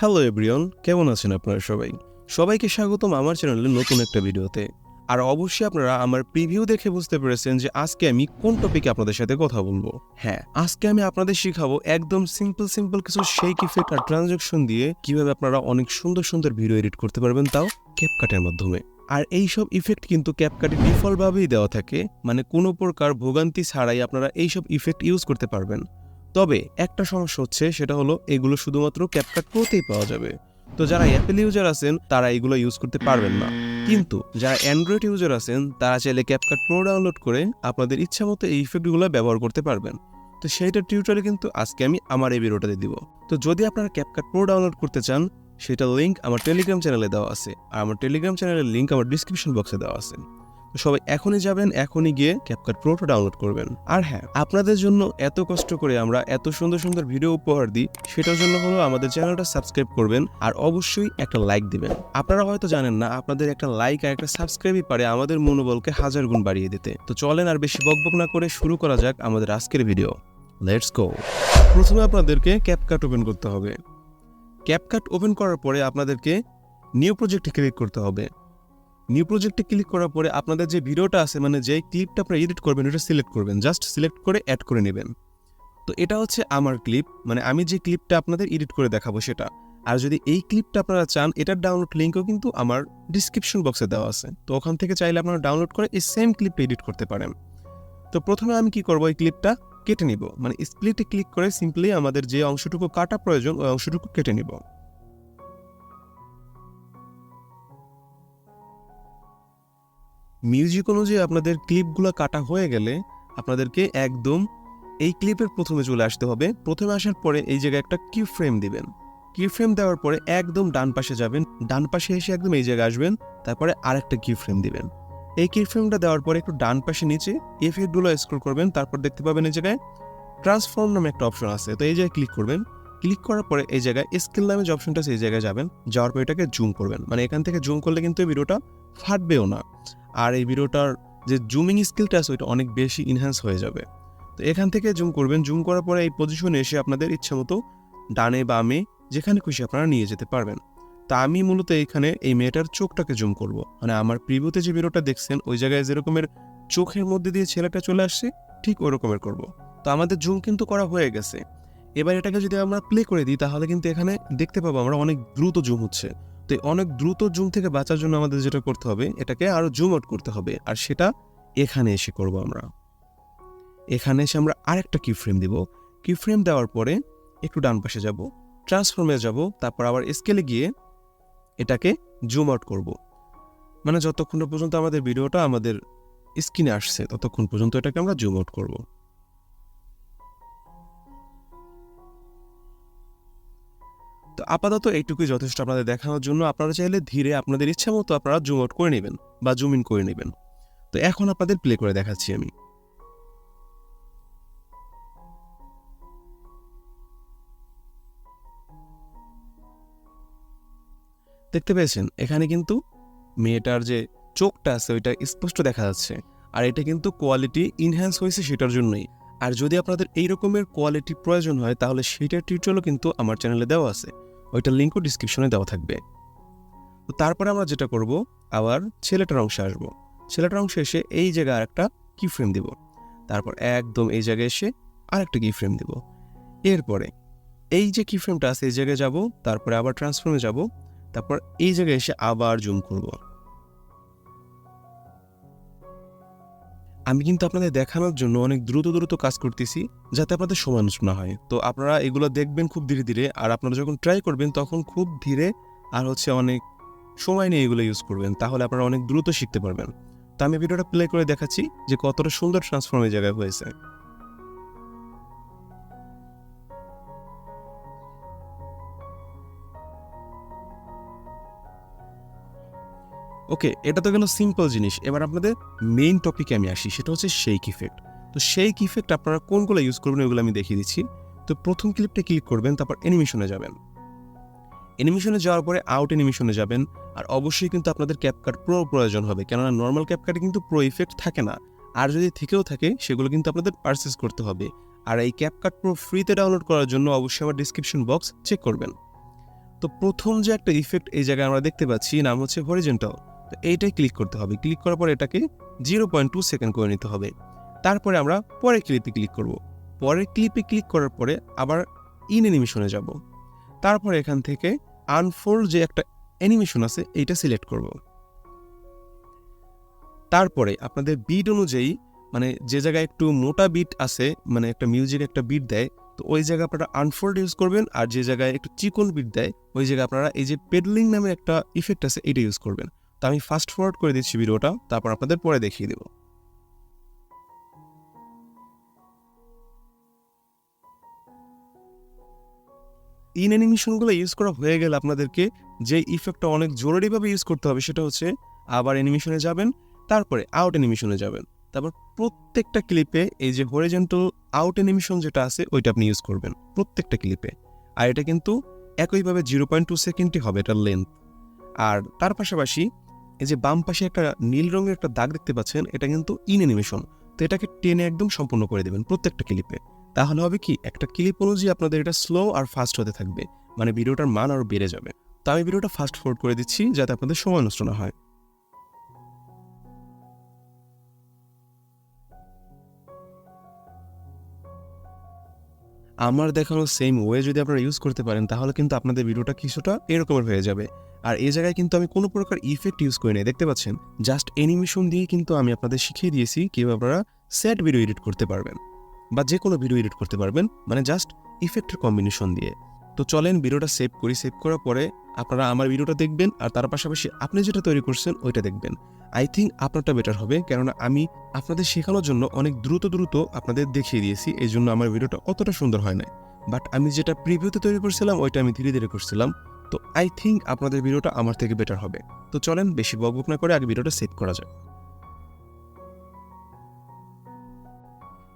Hello everyone কেমন আছেন আপনারা সবাই? সবাইকে স্বাগতম আমার চ্যানেলের নতুন একটা ভিডিওতে। আর অবশ্যই আপনারা আমার প্রিভিউ দেখে বুঝতে পেরেছেন যে আজকে আমি কোন টপিকে আপনাদের সাথে কথা বলব। হ্যাঁ আজকে আমি আপনাদের শিখাবো একদম সিম্পল সিম্পল কিছু শেক ইফেক্ট আর ট্রানজাকশন দিয়ে কীভাবে আপনারা অনেক সুন্দর সুন্দর ভিডিও এডিট করতে পারবেন তাও ক্যাপকাটের মাধ্যমে। আর এই সব ইফেক্ট কিন্তু ক্যাপকাটে ডিফল্টভাবেই দেওয়া থাকে। মানে কোনো প্রকার ভোগান্তি ছাড়াই আপনারা এই সব ইফেক্ট ইউজ করতে পারবেন। তবে একটা সমস্যা হচ্ছে, সেটা হলো এগুলো শুধুমাত্র ক্যাপকাট প্রোতেই পাওয়া যাবে। তো যারা অ্যাপেল ইউজার আছেন, তারা এগুলো ইউজ করতে পারবেন না। কিন্তু যারা অ্যান্ড্রয়েড ইউজার আছেন, তারা চাইলে ক্যাপকাট প্রো ডাউনলোড করে আপনাদের ইচ্ছা মতো এই ইফেক্টগুলো ব্যবহার করতে পারবেন। তো সেইটার টিউটোরিয়াল কিন্তু আজকে আমি আমার এই ভিডিওটাতে দিব। তো যদি আপনারা ক্যাপকাট প্রো ডাউনলোড করতে চান, সেটার লিঙ্ক আমার টেলিগ্রাম চ্যানেলে দেওয়া আছে। আর আমার টেলিগ্রাম চ্যানেলের লিঙ্ক আমার ডিসক্রিপশন বক্সে দেওয়া আছে। তো সবাই এখনই যাবেন, এখনই গিয়ে ক্যাপকাট প্রোটা ডাউনলোড করবেন। আর হ্যাঁ আপনাদের জন্য এত কষ্ট করে আমরা এত সুন্দর সুন্দর ভিডিও উপহার দিই, সেটার জন্য হলো আমাদের চ্যানেলটা সাবস্ক্রাইব করবেন আর অবশ্যই একটা লাইক দিবেন। আপনারা হয়তো জানেন না, আপনাদের একটা লাইক আর একটা সাবস্ক্রাইবই পারে আমাদের মনোবলকে হাজার গুণ বাড়িয়ে দিতে। তো চলেন আর বেশি বকবক না করে শুরু করা যাক আমাদের আজকের ভিডিও লেটস গো প্রথমে আপনাদেরকে ক্যাপকাট ওপেন করতে হবে। ক্যাপকাট ওপেন করার পরে আপনাদেরকে নিউ প্রজেক্টে ক্লিক করতে হবে। নিউ প্রজেক্টে ক্লিক করার পরে আপনাদের যে ভিডিওটা আছে মানে যে ক্লিপটা আপনারা এডিট করবেন, ওটা সিলেক্ট করবেন। জাস্ট সিলেক্ট করে অ্যাড করে নেবেন। তো এটা হচ্ছে আমার ক্লিপ মানে আমি যে ক্লিপটা আপনাদের এডিট করে দেখাবো সেটা। আর যদি এই ক্লিপটা আপনারা চান, এটার ডাউনলোড লিঙ্কও কিন্তু আমার ডিসক্রিপশন বক্সে দেওয়া আছে। তো ওখান থেকে চাইলে আপনারা ডাউনলোড করে এই সেম ক্লিপটা এডিট করতে পারেন। তো প্রথমে আমি কি করব, এই ক্লিপটা কেটে নিব। মানে স্প্লিটে ক্লিক করে সিম্পলি আমাদের যে অংশটুকু কাটা প্রয়োজন, ওই অংশটুকু কেটে নিব। মিউজিক অনুযায়ী আপনাদের ক্লিপগুলো কাটা হয়ে গেলে আপনাদেরকে একদম এই ক্লিপের প্রথমে চলে আসতে হবে। প্রথমে আসার পরে এই জায়গায় একটা কি ফ্রেম দিবেন। কি ফ্রেম দেওয়ার পরে একদম ডান পাশে যাবেন। ডান পাশে এসে একদম এই জায়গায় আসবেন। তারপরে আরেকটা কি ফ্রেম দিবেন। এই কি ফ্রেমটা দেওয়ার পরে একটু ডান পাশে নিচে এফেক্টগুলো স্ক্রল করবেন। তারপর দেখতে পাবেন এই জায়গায় ট্রান্সফর্ম নামে একটা অপশন আছে। তো এই জায়গায় ক্লিক করবেন। ক্লিক করার পরে এই জায়গায় স্কেল নামে যে অপশনটা আছে, এই জায়গায় যাবেন। যাওয়ার পরে এটাকে জুম করবেন। মানে এখান থেকে জুম করলে কিন্তু এই ভিডিওটা ফাটবেও না। আর এই ভিডিওটার যে জুমিং স্কিলটা আছে, ওইটা অনেক বেশি ইনহ্যান্স হয়ে যাবে। তো এখান থেকে জুম করবেন। জুম করার পরে এই পজিশনে এসে আপনাদের ইচ্ছা মতো ডানে বা বামে যেখানে খুশি আপনারা নিয়ে যেতে পারবেন। তা আমি মূলত এখানে এই মেয়েটার চোখটাকে জুম করব। মানে আমার প্রিভিউতে যে ভিডিওটা দেখছেন, ওই জায়গায় যেরকমের চোখের মধ্যে দিয়ে ছেলেটা চলে আসছে, ঠিক ওই রকমের করব। তো আমাদের জুম কিন্তু করা হয়ে গেছে। এবার এটাকে যদি আমরা প্লে করে দিই, তাহলে কিন্তু এখানে দেখতে পাবো আমরা অনেক দ্রুত জুম হচ্ছে। তো অনেক দ্রুত জুম থেকে বাঁচার জন্য আমাদের যেটা করতে হবে, এটাকে আরও জুম আউট করতে হবে। আর সেটা এখানে এসে করব আমরা। এখানে এসে আমরা আরেকটা কি ফ্রেম দিব। কি ফ্রেম দেওয়ার পরে একটু ডান পাশে যাব ট্রান্সফর্মে যাব, তারপর আবার স্কেলে গিয়ে এটাকে জুম আউট করব। মানে যতক্ষণ পর্যন্ত আমাদের ভিডিওটা আমাদের স্ক্রিনে আসছে, ততক্ষণ পর্যন্ত এটাকে আমরা জুম আউট করব। তো আপাতত এইটুকুই যথেষ্ট আপনাদের দেখানোর জন্য। আপনারা চাইলে ধীরে আপনাদের ইচ্ছা মতো আপনারা জুম আউট করে নেবেন বা জুম ইন করে নেবেন। তো এখন আপনাদের প্লে করে দেখাচ্ছি আমি। দেখতে পেয়েছেন? এখানে কিন্তু মেয়েটার যে চোখটা আছে, ওইটা স্পষ্ট দেখা যাচ্ছে। আর এটা কিন্তু কোয়ালিটি ইনহ্যান্স হয়েছে সেটার জন্যই। আর যদি আপনাদের এই রকমের কোয়ালিটি প্রয়োজন হয়, তাহলে সেটার টিউটোরিয়ালও কিন্তু আমার চ্যানেলে দেওয়া আছে। ওইটার লিঙ্কও ডিসক্রিপশনে দেওয়া থাকবে। তো তারপরে আমরা যেটা করব, আবার ছেলেটার অংশে আসব। ছেলেটার অংশে এসে এই জায়গায় আরেকটা কি ফ্রেম দিব। তারপর একদম এই জায়গায় এসে আরেকটা কি ফ্রেম দিব। এরপরে এই যে কি ফ্রেমটা আছে, এই জায়গায় যাব, তারপরে আবার ট্রান্সফর্মে যাব, তারপর এই জায়গায় এসে আবার জুম করব। আমি কিন্তু আপনাদের দেখানোর জন্য অনেক দ্রুত দ্রুত কাজ করতেছি যাতে আপনাদের সময় নষ্ট না হয়। তো আপনারা এগুলো দেখবেন খুব ধীরে ধীরে আর আপনারা যখন ট্রাই করবেন তখন খুব ধীরে আর হচ্ছে অনেক সময় নিয়ে এগুলো ইউজ করবেন, তাহলে আপনারা অনেক দ্রুত শিখতে পারবেন। তো আমি ভিডিওটা প্লে করে দেখাচ্ছি যে কতটা সুন্দর ট্রান্সফর্ম এই জায়গায় হয়েছে। ওকে এটা তো গেল সিম্পল জিনিস। এবার আপনাদের মেইন টপিকে আমি আসি, সেটা হচ্ছে শেক ইফেক্ট তো শেক ইফেক্ট আপনারা কোনগুলো ইউজ করবেন ওগুলো আমি দেখিয়ে দিচ্ছি। তো প্রথম ক্লিপটা ক্লিক করবেন, তারপর অ্যানিমেশনে যাবেন। অ্যানিমেশনে যাওয়ার পরে আউট অ্যানিমেশনে যাবেন। আর অবশ্যই কিন্তু আপনাদের ক্যাপকাট প্রো প্রয়োজন হবে। কেননা নর্মাল ক্যাপকাটে কিন্তু প্রো ইফেক্ট থাকে না। আর যদি থেকেও থাকে, সেগুলো কিন্তু আপনাদের পারচেস করতে হবে। আর এই ক্যাপকাট প্রো ফ্রিতে ডাউনলোড করার জন্য অবশ্যই আমার ডিসক্রিপশন বক্স চেক করবেন। তো প্রথম যে একটা ইফেক্ট এই জায়গায় আমরা দেখতে পাচ্ছি, নাম হচ্ছে হরিজেন্টাল তো এইটাই ক্লিক করতে হবে। ক্লিক করার পর এটাকে জিরো পয়েন্ট টু সেকেন্ড করে নিতে হবে। তারপরে আমরা পরের ক্লিপে ক্লিক করব। পরের ক্লিপে ক্লিক করার পরে আবার ইন অ্যানিমেশনে যাব। তারপরে এখান থেকে আনফোল্ড যে একটা অ্যানিমেশন আছে, এইটা সিলেক্ট করব। তারপরে আপনাদের বিট অনুযায়ী মানে যে জায়গায় একটু মোটা বিট আছে মানে একটা মিউজিক একটা বিট দেয়, তো ওই জায়গায় আপনারা আনফোল্ড ইউজ করবেন, আর যে জায়গায় একটু চিকন বিট দেয়, ওই জায়গায় আপনারা এই যে পেডলিং নামে একটা ইফেক্ট আছে এটা ইউজ করবেন। তো আমি ফাস্ট ফরওয়ার্ড করে দিচ্ছি ভিডিওটা, তারপর আপনাদের পরে দেখিয়ে দেবো। ইন অ্যানিমেশনগুলো ইউজ করা হয়ে গেলে আপনাদেরকে যে ইফেক্টটা অনেক জরুরিভাবে ইউজ করতে হবে সেটা হচ্ছে আবার অ্যানিমেশনে যাবেন, তারপরে আউট অ্যানিমেশনে যাবেন। তারপর প্রত্যেকটা ক্লিপে এই যে হরিজেন্টাল আউট অ্যানিমেশন যেটা আছে, ওইটা আপনি ইউজ করবেন, প্রত্যেকটা ক্লিপে আর এটা কিন্তু একইভাবে জিরো পয়েন্ট টু সেকেন্ডই হবে, এটার লেন্থ আর তার পাশাপাশি এই যে বাম পাশে একটা নীল রঙের একটা দাগ দেখতে পাচ্ছেন, এটা কিন্তু ইন অ্যানিমেশন তো এটাকে টেনে একদম সম্পূর্ণ করে দেবেন প্রত্যেকটা ক্লিপে তাহলে হবে কি, একটা ক্লিপ অনুযায়ী আপনাদের এটা স্লো আর ফাস্ট হতে থাকবে। মানে ভিডিওটার মান আরও বেড়ে যাবে। তো আমি ভিডিওটা ফাস্ট ফোর্ড করে দিচ্ছি যাতে আপনাদের সময় নষ্ট না হয়। আমার দেখানো সেম ওয়ে যদি আপনারা ইউজ করতে পারেন, তাহলে কিন্তু আপনাদের ভিডিওটা কিছুটা এরকমের হয়ে যাবে। আর এই জায়গায় কিন্তু আমি কোনো প্রকার ইফেক্ট ইউজ করি নাই দেখতে পাচ্ছেন? জাস্ট অ্যানিমেশন দিয়ে কিন্তু আমি আপনাদের শিখিয়ে দিয়েছি কীভাবে আপনারা সেট ভিডিও এডিট করতে পারবেন বা যে কোনো ভিডিও এডিট করতে পারবেন মানে জাস্ট ইফেক্টের কম্বিনেশন দিয়ে। তো চলেন ভিডিওটা সেভ করি। সেভ করার পরে আপনারা আমার ভিডিওটা দেখবেন আর তার পাশাপাশি আপনি যেটা তৈরি করছেন, ওইটা দেখবেন। আই থিঙ্ক আপনারটা বেটার হবে, কেননা আমি আপনাদের শেখানোর জন্য অনেক দ্রুত দ্রুত আপনাদের দেখিয়ে দিয়েছি এই জন্য আমার ভিডিওটা অতটা সুন্দর হয় না বাট আমি যেটা প্রিভিউতে তৈরি করছিলাম, ওইটা আমি ধীরে ধীরে করছিলাম। তো আই থিঙ্ক আপনাদের ভিডিওটা আমার থেকে বেটার হবে। তো চলেন, বেশি বকবক না করে আগে ভিডিওটা সেভ করা যায়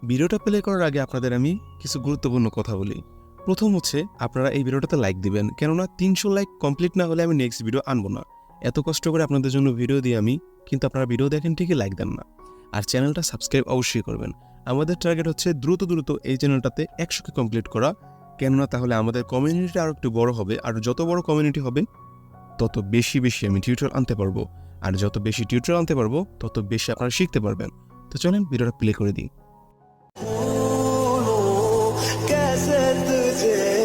ভিডিওটা প্লে করার আগে আপনাদের আমি কিছু গুরুত্বপূর্ণ কথা বলি। প্রথম হচ্ছে, আপনারা এই ভিডিওটাতে লাইক দিবেন, কেননা তিনশো লাইক কমপ্লিট না হলে আমি নেক্সট ভিডিও আনব না। এত কষ্ট করে আপনাদের জন্য ভিডিও দিয়ে আমি কিন্তু আপনারা ভিডিও দেখেন ঠিকই লাইক দেন না আর চ্যানেলটা সাবস্ক্রাইব অবশ্যই করবেন আমাদের টার্গেট হচ্ছে দ্রুত দ্রুত এই চ্যানেলটাতে একশোকে কমপ্লিট করা কেননা তাহলে আমাদের কমিউনিটি আরও একটু বড় হবে আর যত বড় কমিউনিটি হবে তত বেশি বেশি আমি টিউটর আনতে পারবো আর যত বেশি টিউটর আনতে পারবো তত বেশি আপনারা শিখতে পারবেন তো চলেন ভিডিওটা প্লে করে দিই कैसे तुझे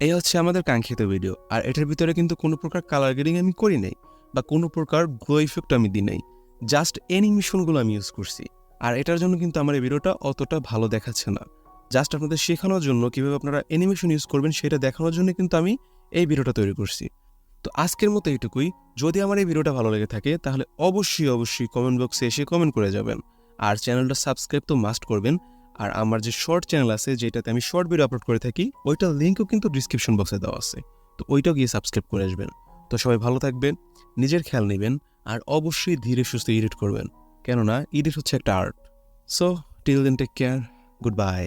এই হচ্ছে আমাদের কাঙ্ক্ষিত ভিডিও আর এটার ভিতরে কিন্তু কোনো প্রকার কালার গ্রেডিং আমি করি নাই বা কোনো প্রকার গ্লো ইফেক্ট আমি দিই নাই। জাস্ট অ্যানিমেশনগুলো আমি ইউজ করছি। আর এটার জন্য কিন্তু আমার এই ভিডিওটা অতটা ভালো দেখাচ্ছে না। জাস্ট আপনাদের শেখানোর জন্য কীভাবে আপনারা অ্যানিমেশন ইউজ করবেন সেটা দেখানোর জন্য কিন্তু আমি এই ভিডিওটা তৈরি করছি। তো আজকের মতো এইটুকুই। যদি আমার এই ভিডিওটা ভালো লেগে থাকে, তাহলে অবশ্যই অবশ্যই কমেন্ট বক্সে এসে কমেন্ট করে যাবেন। আর চ্যানেলটা সাবস্ক্রাইব তো মাস্ট করবেন। আর আমার যে শর্ট চ্যানেল আছে, যেটাতে আমি শর্ট ভিডিও আপলোড করে থাকি, ওইটার লিঙ্কও কিন্তু ডিসক্রিপশন বক্সে দেওয়া আছে। তো ওইটাও গিয়ে সাবস্ক্রাইব করে আসবেন। তো সবাই ভালো থাকবেন, নিজের খেয়াল নেবেন, আর অবশ্যই ধীরে সুস্থ এডিট করবেন। কেননা ইডিট হচ্ছে একটা art so till then take care good bye